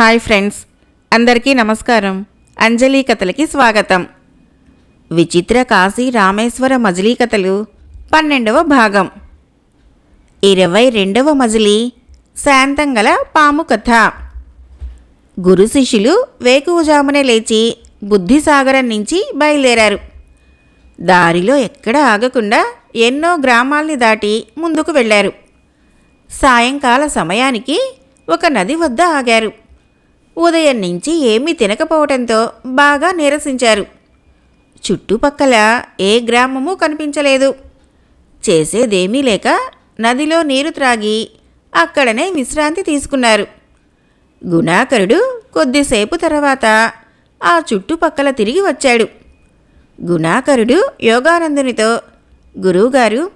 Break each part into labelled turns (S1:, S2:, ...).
S1: Hi friends అందరికీ నమస్కారం. అంజలి కథలకి స్వాగతం. విచిత్ర కాశీ రామేశ్వర మజిలీ కథలు పన్నెండవ భాగం. ఇరవై రెండవ మజిలీ శాంతంగల పాము కథ. గురు శిష్యులు వేకువజామునే లేచి బుద్ధిసాగరం నుంచి బయలుదేరారు. దారిలో ఎక్కడ ఆగకుండా ఎన్నో గ్రామాల్ని దాటి ముందుకు వెళ్ళారు. సాయంకాల సమయానికి ఒక నది వద్ద ఆగారు. ఉదయం నుంచి ఏమీ తినకపోవటంతో బాగా నీరసించారు. చుట్టుపక్కల ఏ గ్రామము కనిపించలేదు. చేసేదేమీ లేక నదిలో నీరు త్రాగి అక్కడనే విశ్రాంతి తీసుకున్నారు. గుణాకరుడు కొద్దిసేపు తర్వాత ఆ చుట్టుపక్కల తిరిగి వచ్చాడు. గుణాకరుడు యోగానందునితో గురువుగారు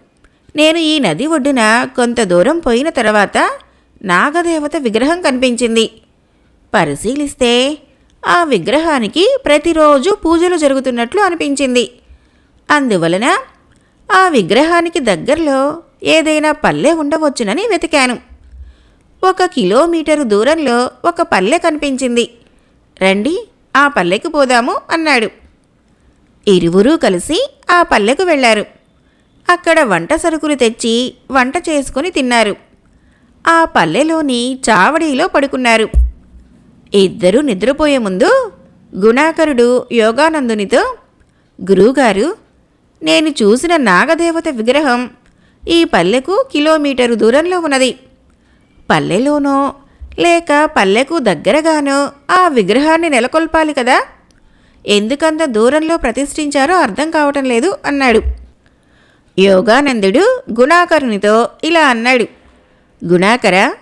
S1: నేను ఈ నది ఒడ్డున కొంత దూరం పోయిన తర్వాత నాగదేవత విగ్రహం కనిపించింది. పరిశీలిస్తే ఆ విగ్రహానికి ప్రతిరోజు పూజలు జరుగుతున్నట్లు అనిపించింది. అందువలన ఆ విగ్రహానికి దగ్గరలో ఏదైనా పల్లె ఉండవచ్చునని వెతికాను. ఒక కిలోమీటరు దూరంలో ఒక పల్లె కనిపించింది. రండి ఆ పల్లెకు పోదాము అన్నాడు. ఇరువురూ కలిసి ఆ పల్లెకు వెళ్ళారు. అక్కడ వంట సరుకులు తెచ్చి వంట చేసుకుని తిన్నారు. ఆ పల్లెలోని చావడిలో పడుకున్నారు. ఇద్దరూ నిద్రపోయే ముందు గుణాకరుడు యోగానందునితో గురువుగారు నేను చూసిన నాగదేవత విగ్రహం ఈ పల్లెకు కిలోమీటరు దూరంలో ఉన్నది. పల్లెలోనో లేక పల్లెకు దగ్గరగానో ఆ విగ్రహాన్ని నెలకొల్పాలి కదా. ఎందుకంత దూరంలో ప్రతిష్ఠించారో అర్థం కావటం లేదు అన్నాడు. యోగానందుడు గుణాకరునితో ఇలా అన్నాడు. గుణాకర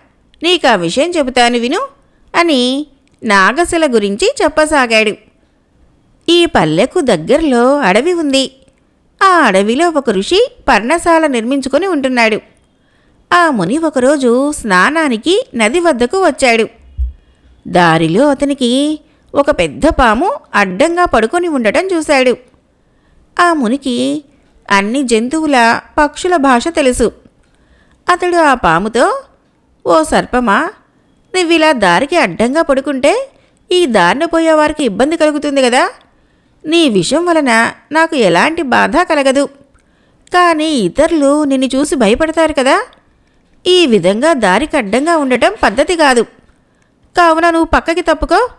S1: నీకు ఆ విషయం చెబుతాను విను అని నాగశిల గురించి చెప్పసాగాడు. ఈ పల్లెకు దగ్గరలో అడవి ఉంది. ఆ అడవిలో ఒక ఋషి పర్ణశాల నిర్మించుకొని ఉంటున్నాడు. ఆ ముని ఒకరోజు స్నానానికి నది వద్దకు వచ్చాడు. దారిలో అతనికి ఒక పెద్ద పాము అడ్డంగా పడుకొని ఉండటం చూశాడు. ఆ మునికి అన్ని జంతువుల పక్షుల భాష తెలుసు. అతడు ఆ పాముతో ఓ సర్పమా నువ్విలా దారికి అడ్డంగా పడుకుంటే ఈ దారిన పోయేవారికి ఇబ్బంది కలుగుతుంది కదా. నీ విషయం వలన నాకు ఎలాంటి బాధ కలగదు. కానీ ఇతరులు నిన్ను చూసి భయపడతారు కదా. ఈ విధంగా దారికి అడ్డంగా ఉండటం పద్ధతి కాదు. కావున నువ్వు పక్కకి తప్పుకో.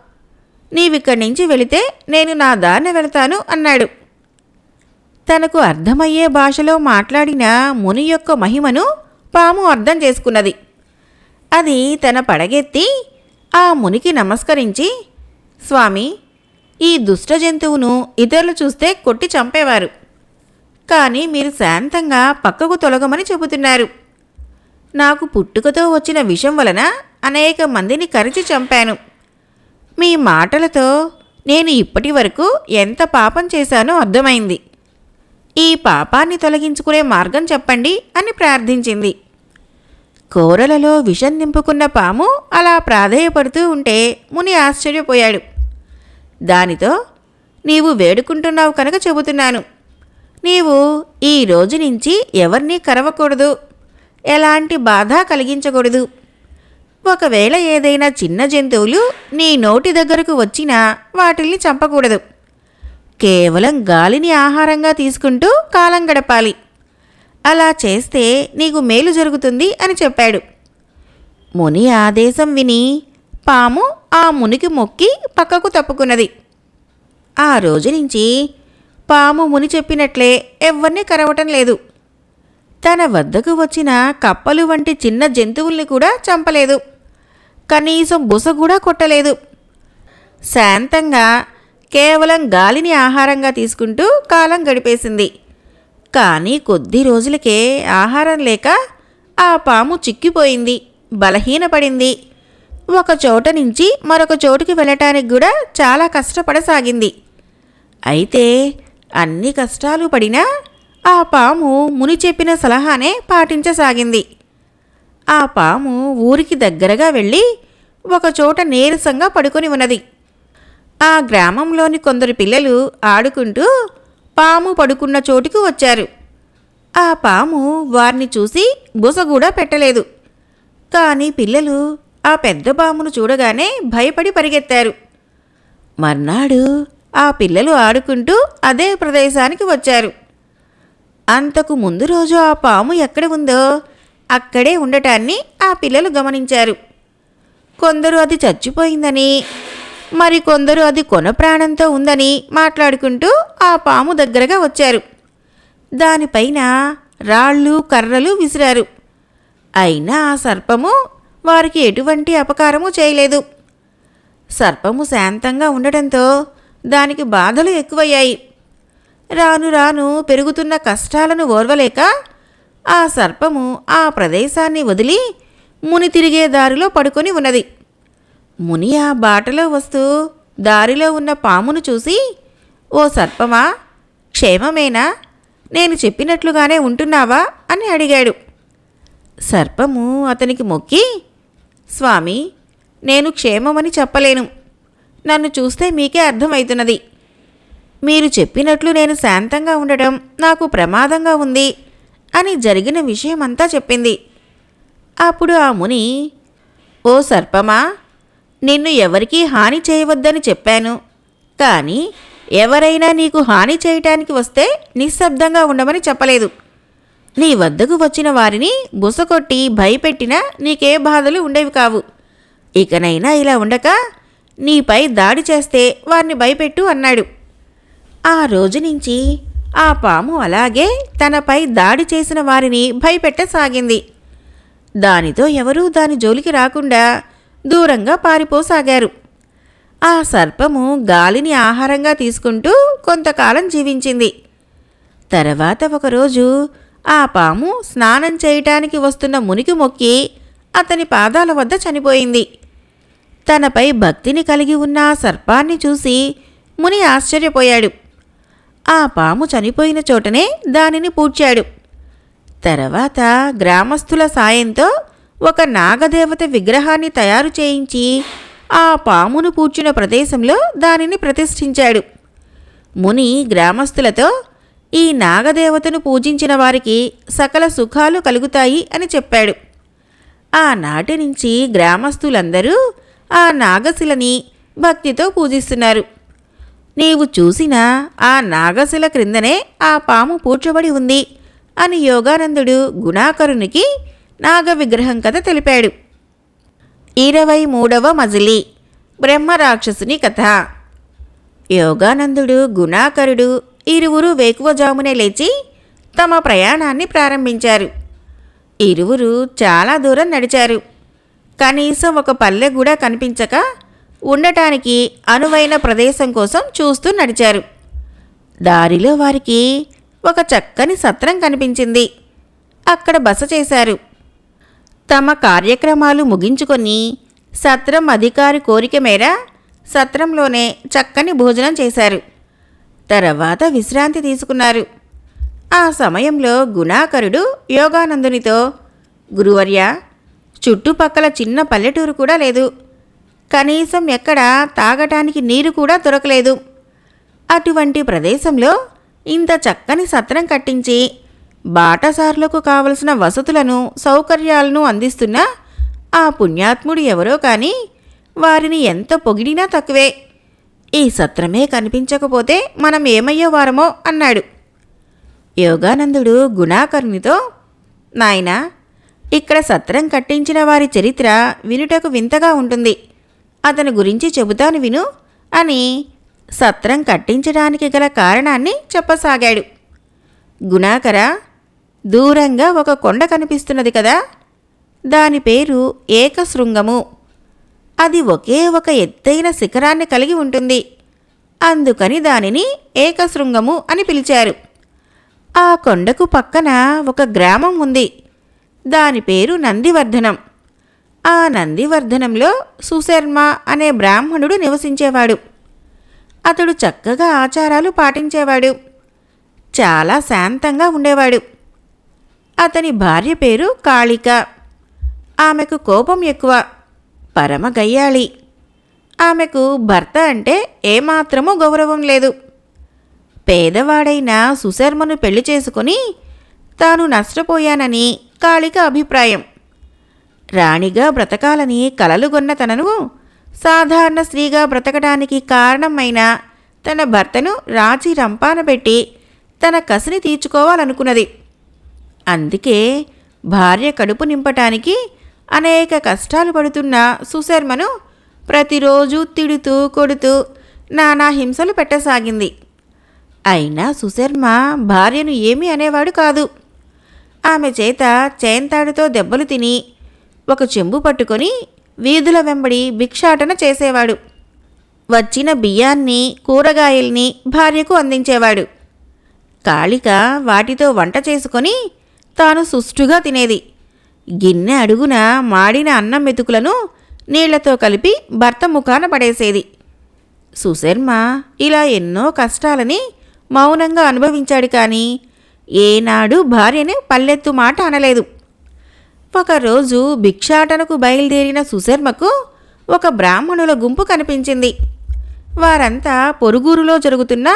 S1: నీవిక్కడి నుంచి వెళితే నేను నా దారిన వెళతాను అన్నాడు. తనకు అర్థమయ్యే భాషలో మాట్లాడిన ముని యొక్క మహిమను పాము అర్థం చేసుకున్నది. అది తన పడగెత్తి ఆ మునికి నమస్కరించి స్వామి ఈ దుష్ట జంతువును ఇతరులు చూస్తే కొట్టి చంపేవారు. కానీ మీరు శాంతంగా పక్కకు తొలగమని చెబుతున్నారు. నాకు పుట్టుకతో వచ్చిన విషం వలన అనేక మందిని కరిచి చంపాను. మీ మాటలతో నేను ఇప్పటి వరకు ఎంత పాపం చేశానో అర్థమైంది. ఈ పాపాన్ని తొలగించుకునే మార్గం చెప్పండి అని ప్రార్థించింది. కూరలలో విషం నింపుకున్న పాము అలా ప్రాధేయపడుతూ ఉంటే ముని ఆశ్చర్యపోయాడు. దానితో నీవు వేడుకుంటున్నావు కనుక చెబుతున్నాను. నీవు ఈ రోజు నుంచి ఎవరినీ కరవకూడదు. ఎలాంటి బాధ కలిగించకూడదు. ఒకవేళ ఏదైనా చిన్న జంతువులు నీ నోటి దగ్గరకు వచ్చినా వాటిల్ని చంపకూడదు. కేవలం గాలిని ఆహారంగా తీసుకుంటూ కాలం గడపాలి. అలా చేస్తే నీకు మేలు జరుగుతుంది అని చెప్పాడు. ముని ఆదేశం విని పాము ఆ మునికి మొక్కి పక్కకు తప్పుకున్నది. ఆ రోజు నుంచి పాము ముని చెప్పినట్లే ఎవ్వరిని కరవటం లేదు. తన వద్దకు వచ్చిన కప్పలు వంటి చిన్న జంతువుల్ని కూడా చంపలేదు. కనీసం బుస కూడా కొట్టలేదు. శాంతంగా కేవలం గాలిని ఆహారంగా తీసుకుంటూ కాలం గడిపేసింది. కానీ కొద్ది రోజులకే ఆహారం లేక ఆ పాము చిక్కిపోయింది బలహీనపడింది. ఒక చోట నుంచి మరొక చోటుకి వెళ్ళటానికి కూడా చాలా కష్టపడసాగింది. అయితే అన్ని కష్టాలు పడినా ఆ పాము ముని చెప్పిన సలహానే పాటించసాగింది. ఆ పాము ఊరికి దగ్గరగా వెళ్ళి ఒకచోట నీరసంగా పడుకొని ఉన్నది. ఆ గ్రామంలోని కొందరు పిల్లలు ఆడుకుంటూ పాము పడుకున్న చోటుకు వచ్చారు. ఆ పాము వారిని చూసి బుస కూడా పెట్టలేదు. కానీ పిల్లలు ఆ పెద్ద పామును చూడగానే భయపడి పరిగెత్తారు. మర్నాడు ఆ పిల్లలు ఆడుకుంటూ అదే ప్రదేశానికి వచ్చారు. అంతకు ముందు రోజు ఆ పాము ఎక్కడ ఉందో అక్కడే ఉండటాన్ని ఆ పిల్లలు గమనించారు. కొందరు అది చచ్చిపోయిందని మరికొందరు అది కొన ప్రాణంతో ఉందని మాట్లాడుకుంటూ ఆ పాము దగ్గరగా వచ్చారు. దానిపైన రాళ్ళు కర్రలు విసిరారు. అయినా ఆ సర్పము వారికి ఎటువంటి అపకారము చేయలేదు. సర్పము శాంతంగా ఉండటంతో దానికి బాధలు ఎక్కువయ్యాయి. రాను రాను పెరుగుతున్న కష్టాలను ఓర్వలేక ఆ సర్పము ఆ ప్రదేశాన్ని వదిలి ముని తిరిగే దారిలో పడుకొని ఉన్నది. ముని ఆ బాటలో వస్తూ దారిలో ఉన్న పామును చూసి ఓ సర్పమా క్షేమమేనా? నేను చెప్పినట్లుగానే ఉంటున్నావా? అని అడిగాడు. సర్పము అతనికి మొక్కి స్వామి నేను క్షేమమని చెప్పలేను. నన్ను చూస్తే మీకే అర్థమవుతున్నది మీరు చెప్పినట్లు నేను శాంతంగా ఉండడం నాకు ప్రమాదంగా ఉంది అని జరిగిన విషయమంతా చెప్పింది. అప్పుడు ఆ ముని ఓ సర్పమా నిన్ను ఎవరికీ హాని చేయవద్దని చెప్పాను. కానీ ఎవరైనా నీకు హాని చేయటానికి వస్తే నిశ్శబ్దంగా ఉండమని చెప్పలేదు. నీ వద్దకు వచ్చిన వారిని బుసకొట్టి భయపెట్టినా నీకే బాధలు ఉండేవి కావు. ఇకనైనా ఇలా ఉండక నీపై దాడి చేస్తే వారిని భయపెట్టు అన్నాడు. ఆ రోజు నుంచి ఆ పాము అలాగే తనపై దాడి చేసిన వారిని భయపెట్టసాగింది. దానితో ఎవరూ దాని జోలికి రాకుండా దూరంగా పారిపోసాగారు. ఆ సర్పము గాలిని ఆహారంగా తీసుకుంటూ కొంతకాలం జీవించింది. తర్వాత ఒకరోజు ఆ పాము స్నానం చేయటానికి వస్తున్న మునికి మొక్కి అతని పాదాల వద్ద చనిపోయింది. తనపై భక్తిని కలిగి ఉన్న ఆ సర్పాన్ని చూసి ముని ఆశ్చర్యపోయాడు. ఆ పాము చనిపోయిన చోటనే దానిని పూడ్చాడు. తర్వాత గ్రామస్తుల సాయంతో ఒక నాగదేవత విగ్రహాన్ని తయారు చేయించి ఆ పామును పూడ్చిన ప్రదేశంలో దానిని ప్రతిష్ఠించాడు. ముని గ్రామస్తులతో ఈ నాగదేవతను పూజించిన వారికి సకల సుఖాలు కలుగుతాయి అని చెప్పాడు. ఆనాటి నుంచి గ్రామస్తులందరూ ఆ నాగశిలని భక్తితో పూజిస్తున్నారు. నీవు చూసిన ఆ నాగశిల క్రిందనే ఆ పాము పూడ్చబడి ఉంది అని యోగానందుడు గుణాకరునికి నాగ విగ్రహం కథ తెలిపాడు. ఇరవై మూడవ మజిలీ బ్రహ్మరాక్షసుని కథ. యోగానందుడు గుణాకరుడు ఇరువురు వేకువజామునే లేచి తమ ప్రయాణాన్ని ప్రారంభించారు. ఇరువురు చాలా దూరం నడిచారు. కనీసం ఒక పల్లె కూడా కనిపించక ఉండటానికి అనువైన ప్రదేశం కోసం చూస్తూ నడిచారు. దారిలో వారికి ఒక చక్కని సత్రం కనిపించింది. అక్కడ బస చేశారు. తమ కార్యక్రమాలు ముగించుకొని సత్రం అధికారి కోరిక మేర సత్రంలోనే చక్కని భోజనం చేశారు. తర్వాత విశ్రాంతి తీసుకున్నారు. ఆ సమయంలో గుణాకరుడు యోగానందునితో గురువర్య చుట్టుపక్కల చిన్న పల్లెటూరు కూడా లేదు. కనీసం ఎక్కడ తాగటానికి నీరు కూడా దొరకలేదు. అటువంటి ప్రదేశంలో ఇంత చక్కని సత్రం కట్టించి బాటసార్లకు కావలసిన వసతులను సౌకర్యాలను అందిస్తున్న ఆ పుణ్యాత్ముడు ఎవరో కానీ వారిని ఎంత పొగిడినా తక్కువే. ఈ సత్రమే కనిపించకపోతే మనం ఏమయ్యేవారమో అన్నాడు. యోగానందుడు గుణాకరునితో నాయనా ఇక్కడ సత్రం కట్టించిన వారి చరిత్ర వినుటకు వింతగా ఉంటుంది. అతని గురించి చెబుతాను విను అని సత్రం కట్టించడానికి గల కారణాన్ని చెప్పసాగాడు. గుణాకర దూరంగా ఒక కొండ కనిపిస్తున్నది కదా. దాని పేరు ఏకశృంగము. అది ఒకే ఒక ఎత్తైన శిఖరాన్ని కలిగి ఉంటుంది. అందుకని దానిని ఏకశృంగము అని పిలిచారు. ఆ కొండకు పక్కన ఒక గ్రామం ఉంది. దాని పేరు నందివర్ధనం. ఆ నందివర్ధనంలో సుశర్మ అనే బ్రాహ్మణుడు నివసించేవాడు. అతడు చక్కగా ఆచారాలు పాటించేవాడు. చాలా శాంతంగా ఉండేవాడు. అతని భార్య పేరు కాళిక. ఆమెకు కోపం ఎక్కువ. పరమ గయ్యాళి. ఆమెకు భర్త అంటే ఏమాత్రము గౌరవం లేదు. పేదవాడైన సుశర్మను పెళ్ళి చేసుకుని తాను నష్టపోయానని కాళిక అభిప్రాయం. రాణిగా బ్రతకాలని కలలుగొన్న తనను సాధారణ స్త్రీగా బ్రతకడానికి కారణమైన తన భర్తను రాచి రంపాన పెట్టి తన కసిని తీర్చుకోవాలనుకున్నది. అందుకే భార్య కడుపు నింపటానికి అనేక కష్టాలు పడుతున్న సుశర్మను ప్రతిరోజు తిడుతూ కొడుతూ నానా హింసలు పెట్టసాగింది. అయినా సుశర్మ భార్యను ఏమీ అనేవాడు కాదు. ఆమె చేత చేంతాడుతో దెబ్బలు తిని ఒక చెంబు పట్టుకొని వీధుల వెంబడి భిక్షాటన చేసేవాడు. వచ్చిన బియ్యాన్ని కూరగాయల్ని భార్యకు అందించేవాడు. కాళిక వాటితో వంట చేసుకొని తాను సుష్టుగా తినేది. గిన్నె అడుగున మాడిన అన్నం మెతుకులను నీళ్ళతో కలిపి భర్త ముఖాన పడేసేది. సుశర్మ ఇలా ఎన్నో కష్టాలని మౌనంగా అనుభవించాడు కానీ ఏనాడు భార్యని పల్లెత్తు మాట అనలేదు. ఒకరోజు భిక్షాటనకు బయలుదేరిన సుశర్మకు ఒక బ్రాహ్మణుల గుంపు కనిపించింది. వారంతా పొరుగురులో జరుగుతున్న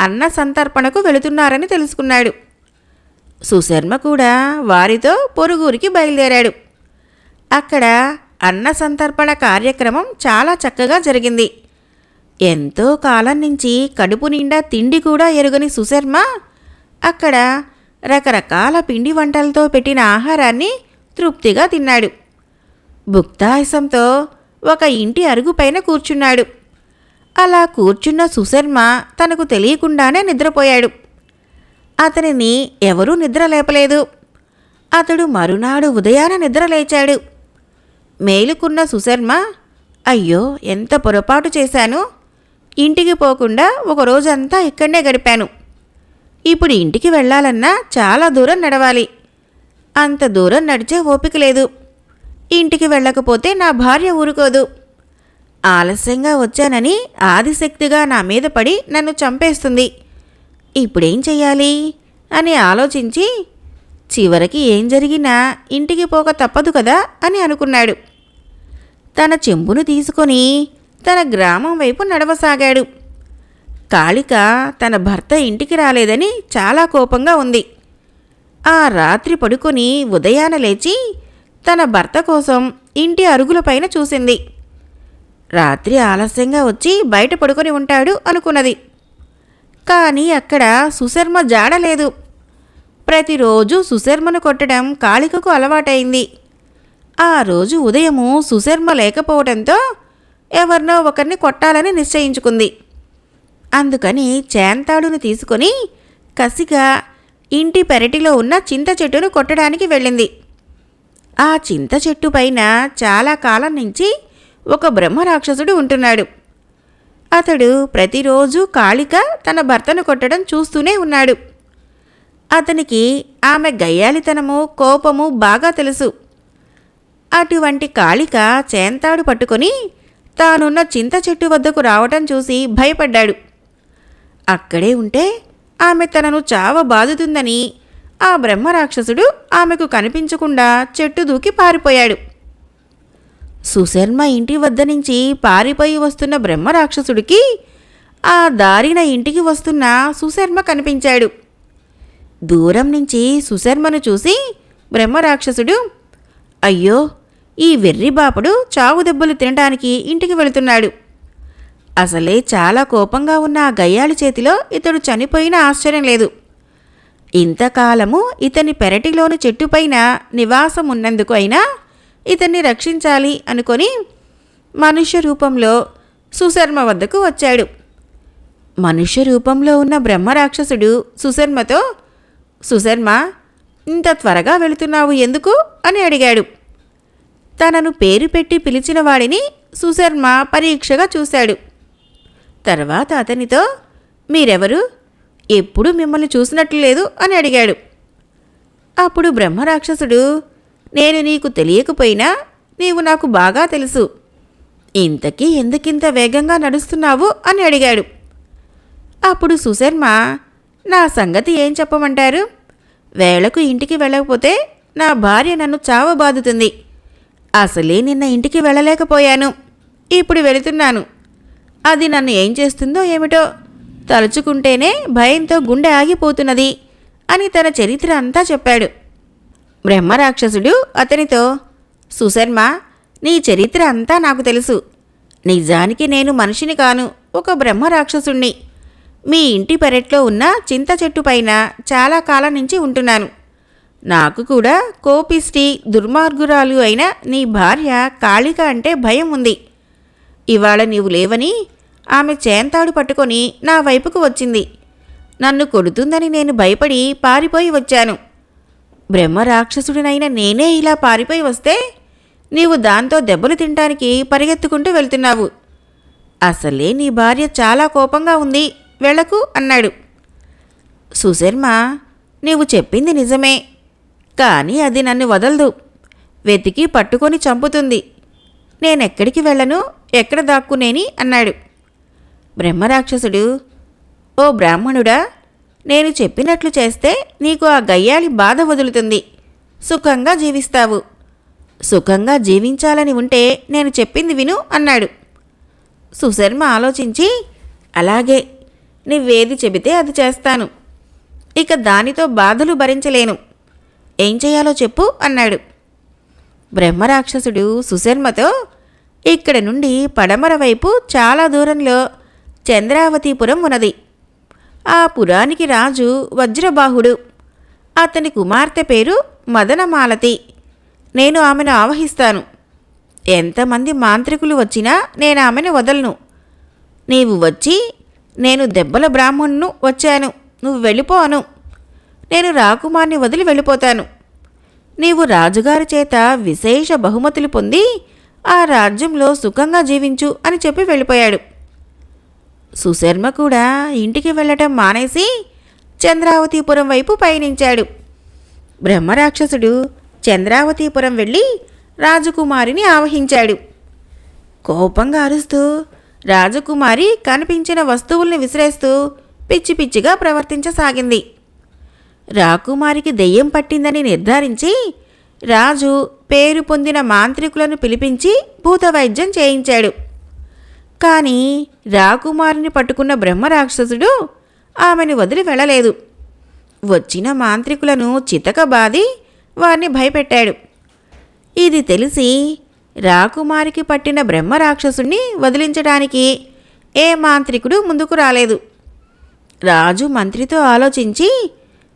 S1: అన్న సంతర్పణకు వెళుతున్నారని తెలుసుకున్నాడు. సుశర్మ కూడా వారితో పొరుగురికి బయలుదేరాడు. అక్కడ అన్న సంతర్పణ కార్యక్రమం చాలా చక్కగా జరిగింది. ఎంతో కాలం నుంచి కడుపు నిండా తిండి కూడా ఎరుగని సుశర్మ అక్కడ రకరకాల పిండి వంటలతో పెట్టిన ఆహారాన్ని తృప్తిగా తిన్నాడు. భుక్తాయసంతో ఒక ఇంటి అరుగుపైన కూర్చున్నాడు. అలా కూర్చున్న సుశర్మ తనకు తెలియకుండానే నిద్రపోయాడు. అతనిని ఎవరూ నిద్ర లేపలేదు. అతడు మరునాడు ఉదయాన నిద్ర లేచాడు. మేలుకున్న సుశర్మ అయ్యో ఎంత పొరపాటు చేశాను? ఇంటికి పోకుండా ఒక రోజంతా ఇక్కడనే గడిపాను. ఇప్పుడు ఇంటికి వెళ్ళాలన్నా చాలా దూరం నడవాలి. అంత దూరం నడిచే ఓపిక లేదు. ఇంటికి వెళ్ళకపోతే నా భార్య ఊరుకోదు. ఆలస్యంగా వచ్చానని ఆదిశక్తిగా నా మీద పడి నన్ను చంపేస్తుంది. ఇప్పుడేం చెయ్యాలి? అని ఆలోచించి చివరికి ఏం జరిగినా ఇంటికి పోక తప్పదు కదా అని అనుకున్నాడు. తన చెంబును తీసుకొని తన గ్రామం వైపు నడవసాగాడు. కాళిక తన భర్త ఇంటికి రాలేదని చాలా కోపంగా ఉంది. ఆ రాత్రి పడుకొని ఉదయాన లేచి తన భర్త కోసం ఇంటి అరుగులపైన చూసింది. రాత్రి ఆలస్యంగా వచ్చి బయట పడుకొని ఉంటాడు అనుకున్నది. కానీ అక్కడ సుశర్మ జాడలేదు ప్రతిరోజు సుశర్మను కొట్టడం కాళికకు అలవాటైంది. ఆ రోజు ఉదయము సుశర్మ లేకపోవడంతో ఎవరినో ఒకరిని కొట్టాలని నిశ్చయించుకుంది. అందుకని చేంతాడును తీసుకొని కసిగా ఇంటి పెరటిలో ఉన్న చింత చెట్టును కొట్టడానికి వెళ్ళింది. ఆ చింత చెట్టు పైన చాలా కాలం నుంచి ఒక బ్రహ్మరాక్షసుడు ఉంటున్నాడు. అతడు ప్రతిరోజు కాళిక తన భర్తను కొట్టడం చూస్తూనే ఉన్నాడు. అతనికి ఆమె గయ్యాలితనము కోపము బాగా తెలుసు. అటువంటి కాళిక చేంతాడు పట్టుకొని తానున్న చింత చెట్టు వద్దకు రావటం చూసి భయపడ్డాడు. అక్కడే ఉంటే ఆమె తనను చావ బాదుతుందని ఆ బ్రహ్మరాక్షసుడు ఆమెకు కనిపించకుండా చెట్టు దూకి పారిపోయాడు. సుశర్మ ఇంటి వద్ద నుంచి పారిపోయి వస్తున్న బ్రహ్మరాక్షసుడికి ఆ దారిన ఇంటికి వస్తున్న సుశర్మ కనిపించాడు. దూరం నుంచి సుశర్మను చూసి బ్రహ్మరాక్షసుడు అయ్యో ఈ వెర్రి బాపుడు చావు దెబ్బలు తినడానికి ఇంటికి వెళుతున్నాడు. అసలే చాలా కోపంగా ఉన్న ఆ గయ్యాళి చేతిలో ఇతడు చనిపోయిన ఆశ్చర్యం లేదు. ఇంతకాలము ఇతని పెరటిలోని చెట్టుపైన నివాసం ఉన్నందుకు అయినా ఇతన్ని రక్షించాలి అనుకొని మనుష్య రూపంలో సుశర్మ వద్దకు వచ్చాడు. మనుష్య రూపంలో ఉన్న బ్రహ్మరాక్షసుడు సుశర్మతో సుశర్మ ఇంత త్వరగా వెళుతున్నావు ఎందుకు? అని అడిగాడు. తనను పేరు పెట్టి పిలిచిన వాడిని సుశర్మ పరీక్షగా చూశాడు. తర్వాత అతనితో మీరెవరు? ఎప్పుడు మిమ్మల్ని చూసినట్లు లేదు అని అడిగాడు. అప్పుడు బ్రహ్మరాక్షసుడు నేను నీకు తెలియకపోయినా నీవు నాకు బాగా తెలుసు. ఇంతకీ ఎందుకింత వేగంగా నడుస్తున్నావు అని అడిగాడు. అప్పుడు సుశర్మ నా సంగతి ఏం చెప్పమంటారు? వేళకు ఇంటికి వెళ్ళకపోతే నా భార్య నన్ను చావబాదుతుంది. అసలే నిన్న ఇంటికి వెళ్ళలేకపోయాను. ఇప్పుడు వెళుతున్నాను. అది నన్ను ఏం చేస్తుందో ఏమిటో తలుచుకుంటేనే భయంతో గుండె ఆగిపోతున్నది అని తన చరిత్ర అంతా చెప్పాడు. బ్రహ్మరాక్షసుడు అతనితో సుశర్మ నీ చరిత్ర అంతా నాకు తెలుసు. నిజానికి నేను మనిషిని కాను ఒక బ్రహ్మ రాక్షసుణ్ణి మీ ఇంటి పెరట్లో ఉన్న చింత చెట్టు పైన చాలా కాలం నుంచి ఉంటున్నాను. నాకు కూడా కోపిష్టి దుర్మార్గురాలు అయిన నీ భార్య కాళిక అంటే భయం ఉంది. ఇవాళ నీవు లేవని ఆమె చేంతాడు పట్టుకొని నా వైపుకు వచ్చింది. నన్ను కొడుతుందని నేను భయపడి పారిపోయి వచ్చాను. బ్రహ్మ రాక్షసుడినైన నేనే ఇలా పారిపోయి వస్తే నీవు దాంతో దెబ్బలు తినటానికి పరిగెత్తుకుంటూ వెళ్తున్నావు. అసలే నీ భార్య చాలా కోపంగా ఉంది వెళ్ళకు అన్నాడు. సుశర్మ నీవు చెప్పింది నిజమే కానీ అది నన్ను వదలదు. వెతికి పట్టుకొని చంపుతుంది. నేనెక్కడికి వెళ్ళను ఎక్కడ దాక్కునేని అన్నాడు. బ్రహ్మరాక్షసుడు ఓ బ్రాహ్మణుడా నేను చెప్పినట్లు చేస్తే నీకు ఆ గయ్యాలి బాధ వదులుతుంది. సుఖంగా జీవిస్తావు. సుఖంగా జీవించాలని ఉంటే నేను చెప్పింది విను అన్నాడు. సుశర్మ ఆలోచించి అలాగే నువ్వేది చెబితే అది చేస్తాను. ఇక దానితో బాధలు భరించలేను. ఏం చేయాలో చెప్పు అన్నాడు. బ్రహ్మరాక్షసుడు సుశర్మతో ఇక్కడ నుండి పడమర వైపు చాలా దూరంలో చంద్రావతిపురం ఉన్నది. ఆ పురానికి రాజు వజ్రబాహుడు. అతని కుమార్తె పేరు మదనమాలతి. నేను ఆమెను ఆవహిస్తాను. ఎంతమంది మాంత్రికులు వచ్చినా నేను ఆమెను వదలను. నీవు వచ్చి నేను దెబ్బల బ్రాహ్మణ్ను వచ్చాను. నువ్వు వెళ్ళిపోను నేను రాకుమార్ని వదిలి వెళ్ళిపోతాను. నీవు రాజుగారి చేత విశేష బహుమతులు పొంది ఆ రాజ్యంలో సుఖంగా జీవించు అని చెప్పి వెళ్ళిపోయాడు. సుశర్మ కూడా ఇంటికి వెళ్ళటం మానేసి చంద్రావతిపురం వైపు పయనించాడు. బ్రహ్మరాక్షసుడు చంద్రావతిపురం వెళ్ళి రాజకుమారిని ఆవహించాడు. కోపంగా అరుస్తూ రాజకుమారి కనిపించిన వస్తువుల్ని విసిరేస్తూ పిచ్చి పిచ్చిగా ప్రవర్తించసాగింది. రాకుమారికి దెయ్యం పట్టిందని నిర్ధారించి రాజు పేరు పొందిన మాంత్రికులను పిలిపించి భూతవైద్యం చేయించాడు. కానీ రాకుమారిని పట్టుకున్న బ్రహ్మరాక్షసుడు ఆమెను వదిలి వెళ్ళలేదు. వచ్చిన మాంత్రికులను చితకబాది వారిని భయపెట్టాడు. ఇది తెలిసి రాకుమారికి పట్టిన బ్రహ్మరాక్షసుణ్ణి వదిలించడానికి ఏ మాంత్రికుడు ముందుకు రాలేదు. రాజు మంత్రితో ఆలోచించి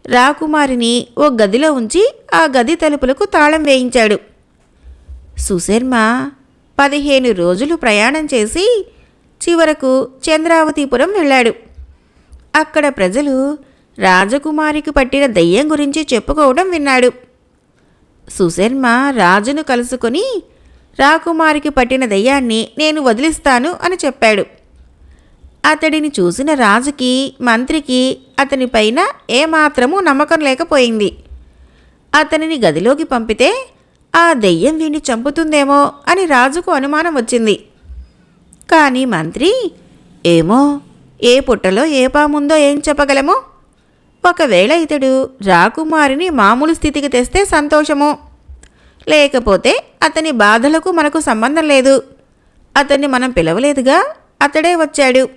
S1: రాకుమారిని ఓ గదిలో ఉంచి ఆ గది తలుపులకు తాళం వేయించాడు. సుశర్మ పదిహేను రోజులు ప్రయాణం చేసి చివరకు చంద్రావతిపురం వెళ్ళాడు. అక్కడ ప్రజలు రాజకుమారికి పట్టిన దయ్యం గురించి చెప్పుకోవడం విన్నాడు. సుశర్మ రాజును కలుసుకొని రాకుమారికి పట్టిన దయ్యాన్ని నేను వదిలిస్తాను అని చెప్పాడు. అతడిని చూసిన రాజుకి మంత్రికి అతనిపైన ఏమాత్రమూ నమ్మకం లేకపోయింది. అతనిని గదిలోకి పంపితే ఆ దెయ్యం వీణ్ణి చంపుతుందేమో అని రాజుకు అనుమానం వచ్చింది. కానీ మంత్రి ఏమో ఏ పుట్టలో ఏ పాముందో ఏం చెప్పగలము? ఒకవేళ ఇతడు రాకుమారిని మామూలు స్థితికి తెస్తే సంతోషము. లేకపోతే అతని బాధలకు మనకు సంబంధం లేదు. అతన్ని మనం పిలవలేదుగా అతడే వచ్చాడు.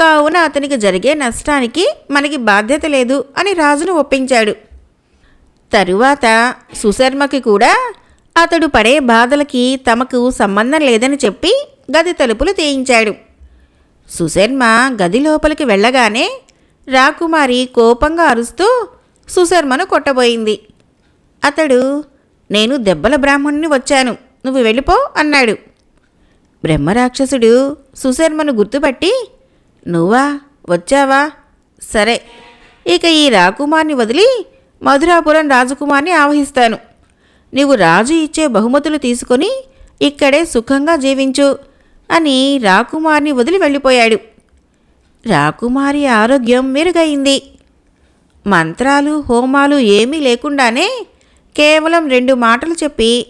S1: కావున అతనికి జరిగే నష్టానికి మనకి బాధ్యత లేదు అని రాజును ఒప్పించాడు. తరువాత సుశర్మకి కూడా అతడు పడే బాధలకి తమకు సంబంధం లేదని చెప్పి గది తలుపులు తీయించాడు. సుశర్మ గది లోపలికి వెళ్ళగానే రాకుమారి కోపంగా అరుస్తూ సుశర్మను కొట్టబోయింది. అతడు నేను దెబ్బల బ్రాహ్మణుని వచ్చాను. నువ్వు వెళ్ళిపో అన్నాడు. బ్రహ్మరాక్షసుడు సుశర్మను గుర్తుపట్టి నువ్వా? వచ్చావా? సరే. ఇక ఈ రాకుమార్ని వదిలి మధురాపురం రాజకుమార్ని ఆవహిస్తాను. నీవు రాజు ఇచ్చే బహుమతులు తీసుకొని ఇక్కడే సుఖంగా జీవించు అని రాకుమార్ని వదిలి వెళ్ళిపోయాడు. రాకుమారి ఆరోగ్యం మెరుగైంది. మంత్రాలు హోమాలు ఏమీ లేకుండానే కేవలం రెండు మాటలు చెప్పి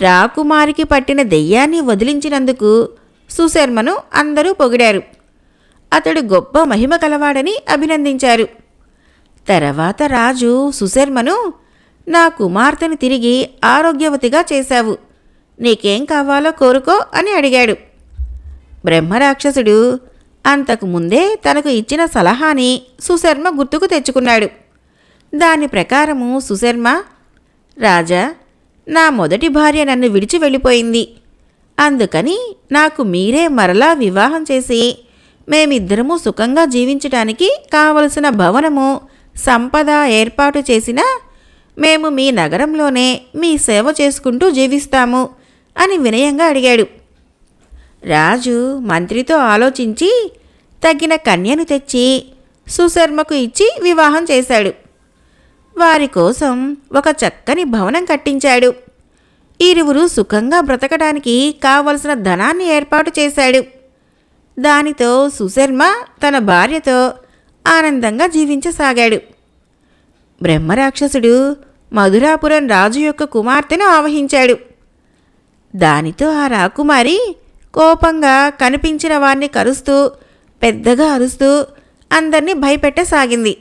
S1: రాకుమారికి పట్టిన దెయ్యాన్ని వదిలించినందుకు సుశర్మను అందరూ పొగిడారు. అతడు గొప్ప మహిమ కలవాడని అభినందించారు. తర్వాత రాజు సుశర్మను నా కుమార్తెను తిరిగి ఆరోగ్యవతిగా చేశావు. నీకేం కావాలో కోరుకో అని అడిగాడు. బ్రహ్మరాక్షసుడు అంతకు ముందే తనకు ఇచ్చిన సలహాని సుశర్మ గుర్తుకు తెచ్చుకున్నాడు. దాని ప్రకారము సుశర్మ రాజా నా మొదటి భార్య నన్ను విడిచి వెళ్ళిపోయింది. అందుకని నాకు మీరే మరలా వివాహం చేసి మేమిద్దరము సుఖంగా జీవించటానికి కావలసిన భవనము సంపద ఏర్పాటు చేసిన మేము మీ నగరంలోనే మీ సేవ చేసుకుంటూ జీవిస్తాము అని వినయంగా అడిగాడు. రాజు మంత్రితో ఆలోచించి తగిన కన్యను తెచ్చి సుశర్మకు ఇచ్చి వివాహం చేశాడు. వారి కోసం ఒక చక్కని భవనం కట్టించాడు. ఇరువురు సుఖంగా బ్రతకడానికి కావలసిన ధనాన్ని ఏర్పాటు చేశాడు. దానితో సుశర్మ తన భార్యతో ఆనందంగా జీవించసాగాడు. బ్రహ్మరాక్షసుడు మధురాపురం రాజు యొక్క కుమార్తెను ఆవహించాడు. దానితో ఆ రాకుమారి కోపంగా కనిపించిన వారిని కరుస్తూ పెద్దగా అరుస్తూ అందరినీ భయపెట్టసాగింది.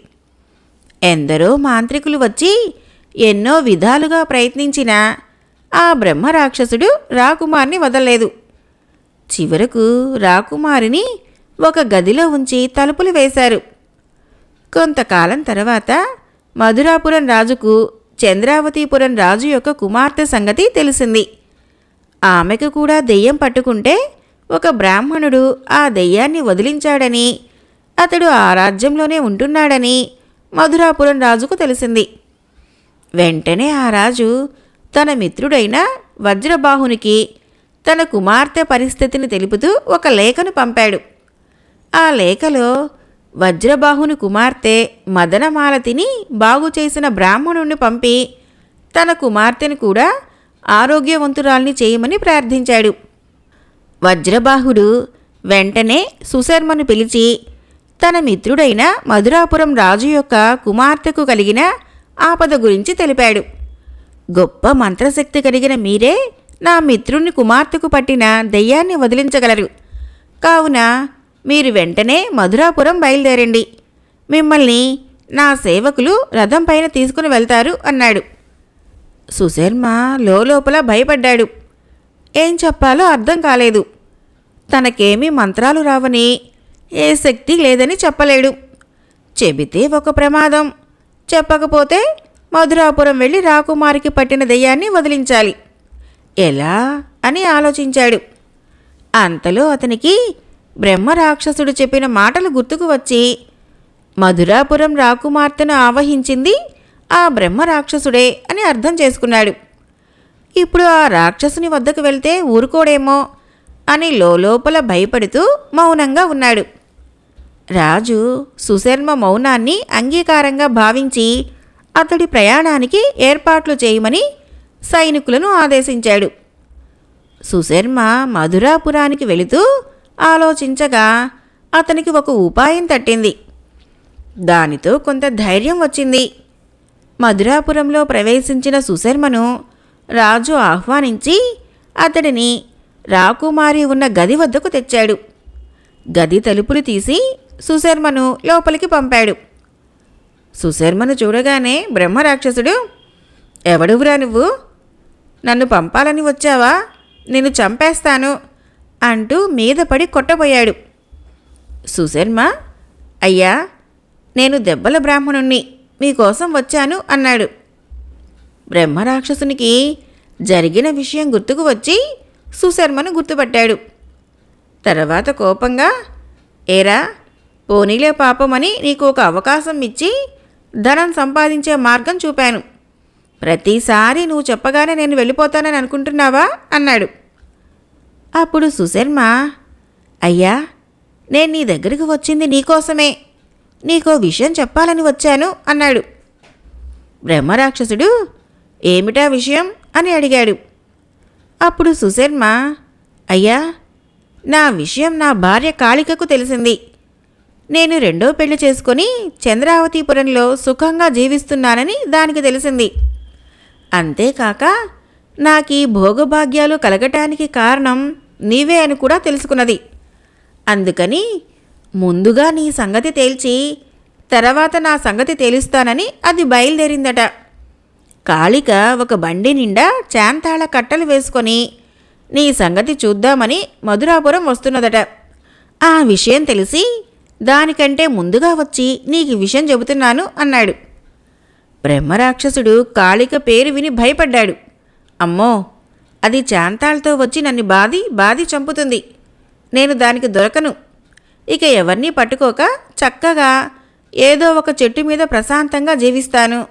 S1: ఎందరో మాంత్రికులు వచ్చి ఎన్నో విధాలుగా ప్రయత్నించినా ఆ బ్రహ్మరాక్షసుడు రాకుమారిని వదలలేదు. చివరకు రాకుమారిని ఒక గదిలో ఉంచి తలుపులు వేశారు. కొంతకాలం తర్వాత మధురాపురం రాజుకు చంద్రావతిపురం రాజు యొక్క కుమార్తె సంగతి తెలిసింది. ఆమెకు కూడా దెయ్యం పట్టుకుంటే ఒక బ్రాహ్మణుడు ఆ దెయ్యాన్ని వదిలించాడని అతడు ఆ రాజ్యంలోనే ఉంటున్నాడని మధురాపురం రాజుకు తెలిసింది. వెంటనే ఆ రాజు తన మిత్రుడైన వజ్రబాహునికి తన కుమార్తె పరిస్థితిని తెలుపుతూ ఒక లేఖను పంపాడు. ఆ లేఖలో వజ్రబాహుని కుమార్తె మదనమాలతిని బాగు చేసిన బ్రాహ్మణుణ్ణి పంపి తన కుమార్తెను కూడా ఆరోగ్యవంతురాల్ని చేయమని ప్రార్థించాడు. వజ్రబాహుడు వెంటనే సుశర్మను పిలిచి తన మిత్రుడైన మధురాపురం రాజు యొక్క కుమార్తెకు కలిగిన ఆపద గురించి తెలిపాడు. గొప్ప మంత్రశక్తి కలిగిన మీరే నా మిత్రుని కుమార్తెకు పట్టిన దెయ్యాన్ని వదిలించగలరు. కావున మీరు వెంటనే మధురాపురం బయలుదేరండి. మిమ్మల్ని నా సేవకులు రథం పైన తీసుకుని వెళ్తారు అన్నాడు. సుశర్మ లోపల భయపడ్డాడు. ఏం చెప్పాలో అర్థం కాలేదు. తనకేమీ మంత్రాలు రావని ఏ శక్తి లేదని చెప్పలేడు. చెబితే ఒక ప్రమాదం. చెప్పకపోతే మధురాపురం వెళ్ళి రాకుమారికి పట్టిన దెయ్యాన్ని వదిలించాలి. ఎలా? అని ఆలోచించాడు. అంతలో అతనికి బ్రహ్మరాక్షసుడు చెప్పిన మాటలు గుర్తుకు వచ్చి మధురాపురం రాకుమార్తెను ఆవహించింది ఆ బ్రహ్మరాక్షసుడే అని అర్థం చేసుకున్నాడు. ఇప్పుడు ఆ రాక్షసుని వద్దకు వెళ్తే ఊరుకోడేమో అని లోపల భయపడుతూ మౌనంగా ఉన్నాడు. రాజు సుశర్మ మౌనాన్ని అంగీకారంగా భావించి అతడి ప్రయాణానికి ఏర్పాట్లు చేయమని సైనికులను ఆదేశించాడు. సుశర్మ మధురాపురానికి వెళుతూ ఆలోచించగా అతనికి ఒక ఉపాయం తట్టింది. దానితో కొంత ధైర్యం వచ్చింది. మధురాపురంలో ప్రవేశించిన సుశర్మను రాజు ఆహ్వానించి అతడిని రాకుమారి ఉన్న గది వద్దకు తెచ్చాడు. గది తలుపులు తీసి సుశర్మను లోపలికి పంపాడు. సుశర్మను చూడగానే బ్రహ్మరాక్షసుడు ఎవడువురా నువ్వు? నన్ను పంపాలని వచ్చావా? నిన్ను చంపేస్తాను. అంటూ మీద పడి కొట్టబోయాడు. సుశర్మ అయ్యా నేను దెబ్బల బ్రాహ్మణుణ్ణి మీకోసం వచ్చాను అన్నాడు. బ్రహ్మరాక్షసునికి జరిగిన విషయం గుర్తుకు వచ్చి సుశర్మను గుర్తుపట్టాడు. తర్వాత కోపంగా ఏరా పోనీలే పాపమని నీకు ఒక అవకాశం ఇచ్చి ధనం సంపాదించే మార్గం చూపాను. ప్రతిసారి నువ్వు చెప్పగానే నేను వెళ్ళిపోతానని అనుకుంటున్నావా? అన్నాడు. అప్పుడు సుశర్మ అయ్యా నేను నీ దగ్గరికి వచ్చింది నీకోసమే. నీకో విషయం చెప్పాలని వచ్చాను అన్నాడు. బ్రహ్మరాక్షసుడు ఏమిటా విషయం? అని అడిగాడు. అప్పుడు సుశర్మ అయ్యా నా విషయం నా భార్య కాళికకు తెలిసింది. నేను రెండో పెళ్ళి చేసుకొని చంద్రావతిపురంలో సుఖంగా జీవిస్తున్నానని దానికి తెలిసింది. అంతేకాక నాకు ఈ భోగభాగ్యాలు కలగటానికి కారణం నీవే అని కూడా తెలుసుకున్నది. అందుకని ముందుగా నీ సంగతి తేల్చి తర్వాత నా సంగతి తేలుస్తానని అది బయలుదేరిందట. కాళిక ఒక బండి నిండా చాంతాళ కట్టలు వేసుకొని నీ సంగతి చూద్దామని మధురాపురం వస్తున్నదట. ఆ విషయం తెలిసి దానికంటే ముందుగా వచ్చి నీకు విషయం చెబుతున్నాను అన్నాడు. బ్రహ్మరాక్షసుడు కాళిక పేరు విని భయపడ్డాడు. అమ్మో అది చాంతాళ్తో వచ్చి నన్ను బాది బాది చంపుతుంది. నేను దానికి దొరకను. ఇక ఎవరినీ పట్టుకోక చక్కగా ఏదో ఒక చెట్టు మీద ప్రశాంతంగా జీవిస్తాను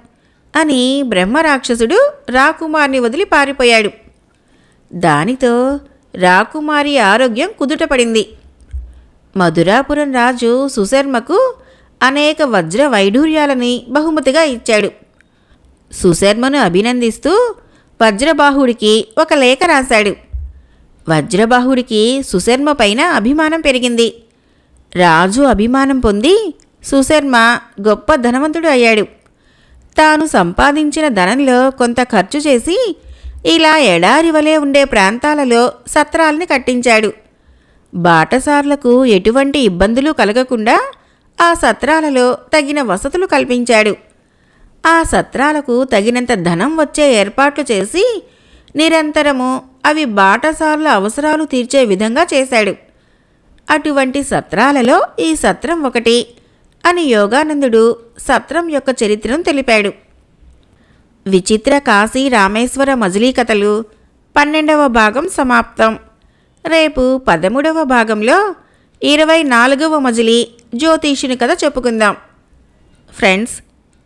S1: అని బ్రహ్మరాక్షసుడు రాకుమార్ని వదిలి పారిపోయాడు. దానితో రాకుమారి ఆరోగ్యం కుదుటపడింది. మధురాపురం రాజు సుశర్మకు అనేక వజ్ర వైఢూర్యాలని బహుమతిగా ఇచ్చాడు. సుశర్మను అభినందిస్తూ వజ్రబాహుడికి ఒక లేఖ రాశాడు. వజ్రబాహుడికి సుశర్మ పైన అభిమానం పెరిగింది. రాజు అభిమానం పొంది సుశర్మ గొప్ప ధనవంతుడు అయ్యాడు. తాను సంపాదించిన ధనంలో కొంత ఖర్చు చేసి ఇలా ఎడారి వలె ఉండే ప్రాంతాలలో సత్రాల్ని కట్టించాడు. బాటసార్లకు ఎటువంటి ఇబ్బందులు కలగకుండా ఆ సత్రాలలో తగిన వసతులు కల్పించాడు. ఆ సత్రాలకు తగినంత ధనం వచ్చే ఏర్పాట్లు చేసి నిరంతరము అవి బాటసారుల అవసరాలు తీర్చే విధంగా చేశాడు. అటువంటి సత్రాలలో ఈ సత్రం ఒకటి అని యోగానందుడు సత్రం యొక్క చరిత్రను తెలిపాడు. విచిత్ర కాశీ రామేశ్వర మజిలీ కథలు పన్నెండవ భాగం సమాప్తం. రేపు పదమూడవ భాగంలో ఇరవై నాలుగవ మజిలీ జ్యోతిషుని కథ చెప్పుకుందాం. ఫ్రెండ్స్